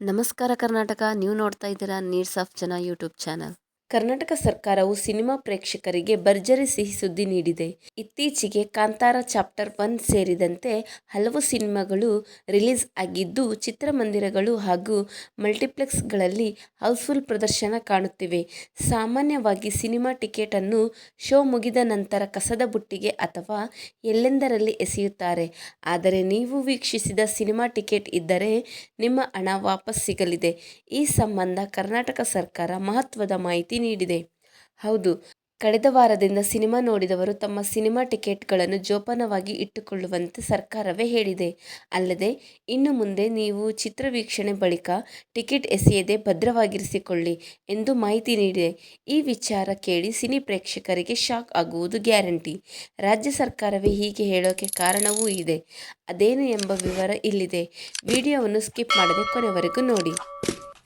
ನಮಸ್ಕಾರ ಕರ್ನಾಟಕ ನೀವು ನೋಡ್ತಾ ಇದ್ದೀರಾ needs of Jana YouTube channel. Karnataka ಸರ್ಕಾರವು ಸಿನಿಮಾ ಪ್ರೇಕ್ಷಕರಿಗೆ ಭರ್ಜರಿ ಸಿಹಿ ಸುದ್ದಿ ನೀಡಿದೆ. ಇತ್ತೀಚೆಗೆ ಕಾಂತಾರ ಚಾಪ್ಟರ್ ಒನ್ ಸೇರಿದಂತೆ ಹಲವು ಸಿನಿಮಾಗಳು ರಿಲೀಸ್ ಆಗಿದ್ದು, ಚಿತ್ರಮಂದಿರಗಳು ಹಾಗೂ ಮಲ್ಟಿಪ್ಲೆಕ್ಸ್ಗಳಲ್ಲಿ ಹೌಸ್ಫುಲ್ ಪ್ರದರ್ಶನ ಕಾಣುತ್ತಿವೆ. ಸಾಮಾನ್ಯವಾಗಿ ಸಿನಿಮಾ ಟಿಕೆಟನ್ನು ಶೋ ಮುಗಿದ ನಂತರ ಕಸದ ಬುಟ್ಟಿಗೆ ಅಥವಾ ಎಲ್ಲೆಂದರಲ್ಲಿ ಎಸೆಯುತ್ತಾರೆ. ಆದರೆ ನೀವು ವೀಕ್ಷಿಸಿದ ಸಿನಿಮಾ ಟಿಕೆಟ್ ಇದ್ದರೆ ನಿಮ್ಮ ಹಣ ವಾಪಸ್ ಸಿಗಲಿದೆ. ಈ ಸಂಬಂಧ ಕರ್ನಾಟಕ ಸರ್ಕಾರ ಮಹತ್ವದ ಮಾಹಿತಿ ನೀಡಿದೆ. ಹೌದು, ಕಳೆದ ವಾರದಿಂದ ಸಿನಿಮಾ ನೋಡಿದವರು ತಮ್ಮ ಸಿನಿಮಾ ಟಿಕೆಟ್ಗಳನ್ನು ಜೋಪಾನವಾಗಿ ಇಟ್ಟುಕೊಳ್ಳುವಂತೆ ಸರ್ಕಾರವೇ ಹೇಳಿದೆ. ಅಲ್ಲದೆ, ಇನ್ನು ಮುಂದೆ ನೀವು ಚಿತ್ರ ವೀಕ್ಷಣೆ ಬಳಿಕ ಟಿಕೆಟ್ ಎಸೆಯದೆ ಭದ್ರವಾಗಿರಿಸಿಕೊಳ್ಳಿ ಎಂದು ಮಾಹಿತಿ ನೀಡಿದೆ. ಈ ವಿಚಾರ ಕೇಳಿ ಸಿನಿ ಪ್ರೇಕ್ಷಕರಿಗೆ ಶಾಕ್ ಆಗುವುದು ಗ್ಯಾರಂಟಿ. ರಾಜ್ಯ ಸರ್ಕಾರವೇ ಹೀಗೆ ಹೇಳೋಕೆ ಕಾರಣವೂ ಇದೆ. ಅದೇನು ಎಂಬ ವಿವರ ಇಲ್ಲಿದೆ. ವಿಡಿಯೋವನ್ನು ಸ್ಕಿಪ್ ಮಾಡದೆ ಕೊನೆವರೆಗೂ ನೋಡಿ.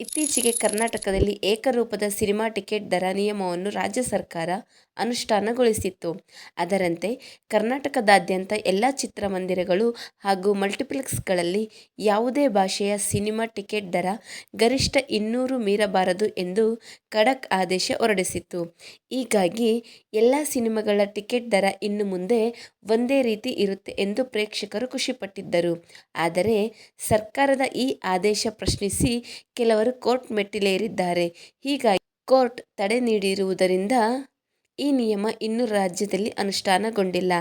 ಇತ್ತೀಚೆಗೆ ಕರ್ನಾಟಕದಲ್ಲಿ ಏಕರೂಪದ ಸಿನಿಮಾ ಟಿಕೆಟ್ ದರ ನಿಯಮವನ್ನು ರಾಜ್ಯ ಸರ್ಕಾರ ಅನುಷ್ಠಾನಗೊಳಿಸಿತ್ತು. ಅದರಂತೆ ಕರ್ನಾಟಕದಾದ್ಯಂತ ಎಲ್ಲ ಚಿತ್ರಮಂದಿರಗಳು ಹಾಗೂ ಮಲ್ಟಿಪ್ಲೆಕ್ಸ್ಗಳಲ್ಲಿ ಯಾವುದೇ ಭಾಷೆಯ ಸಿನಿಮಾ ಟಿಕೆಟ್ ದರ ಗರಿಷ್ಠ ಇನ್ನೂರು ಮೀರಬಾರದು ಎಂದು ಖಡಕ್ ಆದೇಶ ಹೊರಡಿಸಿತ್ತು. ಹೀಗಾಗಿ ಎಲ್ಲ ಸಿನಿಮಾಗಳ ಟಿಕೆಟ್ ದರ ಇನ್ನು ಮುಂದೆ ಒಂದೇ ರೀತಿ ಇರುತ್ತೆ ಎಂದು ಪ್ರೇಕ್ಷಕರು ಖುಷಿಪಟ್ಟಿದ್ದರು. ಆದರೆ ಸರ್ಕಾರದ ಈ ಆದೇಶ ಪ್ರಶ್ನಿಸಿ ಕೆಲವರು ಕೋರ್ಟ್ ಮೆಟ್ಟಿಲೇರಿದ್ದಾರೆ. ಹೀಗಾಗಿ ಕೋರ್ಟ್ ತಡೆ ನೀಡಿರುವುದರಿಂದ ಈ ನಿಯಮ ಇನ್ನೂ ರಾಜ್ಯದಲ್ಲಿ ಅನುಷ್ಠಾನಗೊಂಡಿಲ್ಲ.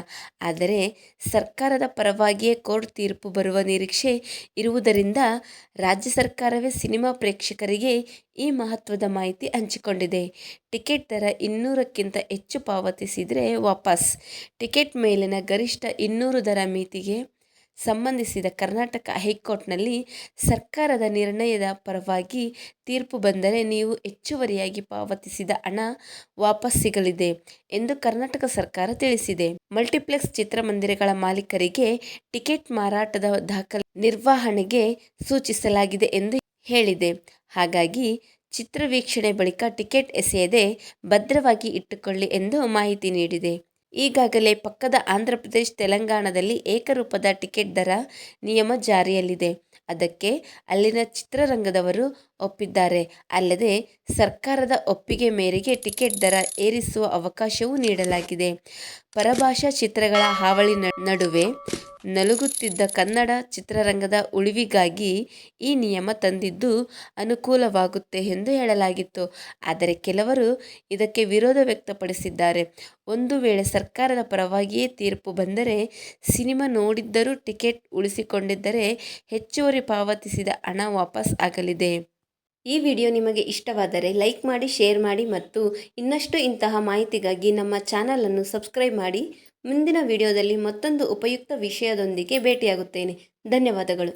ಆದರೆ ಸರ್ಕಾರದ ಪರವಾಗಿಯೇ ಕೋರ್ಟ್ ತೀರ್ಪು ಬರುವ ನಿರೀಕ್ಷೆ ಇರುವುದರಿಂದ ರಾಜ್ಯ ಸರ್ಕಾರವೇ ಸಿನಿಮಾ ಪ್ರೇಕ್ಷಕರಿಗೆ ಈ ಮಹತ್ವದ ಮಾಹಿತಿ ಹಂಚಿಕೊಂಡಿದೆ. ಟಿಕೆಟ್ ದರ ಇನ್ನೂರಕ್ಕಿಂತ ಹೆಚ್ಚು ಪಾವತಿಸಿದರೆ ವಾಪಸ್. ಟಿಕೆಟ್ ಮೇಲಿನ ಗರಿಷ್ಠ ಇನ್ನೂರು ದರ ಮಿತಿಗೆ ಸಂಬಂಧಿಸಿದ ಕರ್ನಾಟಕ ಹೈಕೋರ್ಟ್ನಲ್ಲಿ ಸರ್ಕಾರದ ನಿರ್ಣಯದ ಪರವಾಗಿ ತೀರ್ಪು ಬಂದರೆ ನೀವು ಹೆಚ್ಚುವರಿಯಾಗಿ ಪಾವತಿಸಿದ ಹಣ ವಾಪಸ್ ಸಿಗಲಿದೆ ಎಂದು ಕರ್ನಾಟಕ ಸರ್ಕಾರ ತಿಳಿಸಿದೆ. ಮಲ್ಟಿಪ್ಲೆಕ್ಸ್ ಚಿತ್ರಮಂದಿರಗಳ ಮಾಲೀಕರಿಗೆ ಟಿಕೆಟ್ ಮಾರಾಟದ ದಾಖಲೆ ನಿರ್ವಹಣೆಗೆ ಸೂಚಿಸಲಾಗಿದೆ ಎಂದು ಹೇಳಿದೆ. ಹಾಗಾಗಿ ಚಿತ್ರ ವೀಕ್ಷಣೆ ಬಳಿಕ ಟಿಕೆಟ್ ಎಸೆಯದೆ ಭದ್ರವಾಗಿ ಇಟ್ಟುಕೊಳ್ಳಿ ಎಂದು ಮಾಹಿತಿ ನೀಡಿದೆ. ಈಗಾಗಲೇ ಪಕ್ಕದ ಆಂಧ್ರಪ್ರದೇಶ ತೆಲಂಗಾಣದಲ್ಲಿ ಏಕರೂಪದ ಟಿಕೆಟ್ ದರ ನಿಯಮ ಜಾರಿಯಲ್ಲಿದೆ. ಅದಕ್ಕೆ ಅಲ್ಲಿನ ಚಿತ್ರರಂಗದವರು ಒಪ್ಪಿದ್ದಾರೆ. ಅಲ್ಲದೆ ಸರ್ಕಾರದ ಒಪ್ಪಿಗೆ ಮೇರೆಗೆ ಟಿಕೆಟ್ ದರ ಏರಿಸುವ ಅವಕಾಶವೂ ನೀಡಲಾಗಿದೆ. ಪರಭಾಷಾ ಚಿತ್ರಗಳ ಹಾವಳಿ ನಡುವೆ ನಲುಗುತ್ತಿದ್ದ ಕನ್ನಡ ಚಿತ್ರರಂಗದ ಉಳಿವಿಗಾಗಿ ಈ ನಿಯಮ ತಂದಿದ್ದು ಅನುಕೂಲವಾಗುತ್ತೆ ಎಂದು ಹೇಳಲಾಗಿತ್ತು. ಆದರೆ ಕೆಲವರು ಇದಕ್ಕೆ ವಿರೋಧ ವ್ಯಕ್ತಪಡಿಸಿದ್ದಾರೆ. ಒಂದು ವೇಳೆ ಸರ್ಕಾರದ ಪರವಾಗಿಯೇ ತೀರ್ಪು ಬಂದರೆ, ಸಿನಿಮಾ ನೋಡಿದ್ದರೂ ಟಿಕೆಟ್ ಉಳಿಸಿಕೊಂಡಿದ್ದರೆ ಹೆಚ್ಚುವರಿ ಪಾವತಿಸಿದ ಹಣ ವಾಪಸ್ ಆಗಲಿದೆ. ಈ ವಿಡಿಯೋ ನಿಮಗೆ ಇಷ್ಟವಾದರೆ ಲೈಕ್ ಮಾಡಿ, ಶೇರ್ ಮಾಡಿ ಮತ್ತು ಇನ್ನಷ್ಟು ಇಂತಹ ಮಾಹಿತಿಗಾಗಿ ನಮ್ಮ ಚಾನಲನ್ನು ಸಬ್ಸ್ಕ್ರೈಬ್ ಮಾಡಿ. ಮುಂದಿನ ವಿಡಿಯೋದಲ್ಲಿ ಮತ್ತೊಂದು ಉಪಯುಕ್ತ ವಿಷಯದೊಂದಿಗೆ ಭೇಟಿಯಾಗುತ್ತೇನೆ. ಧನ್ಯವಾದಗಳು.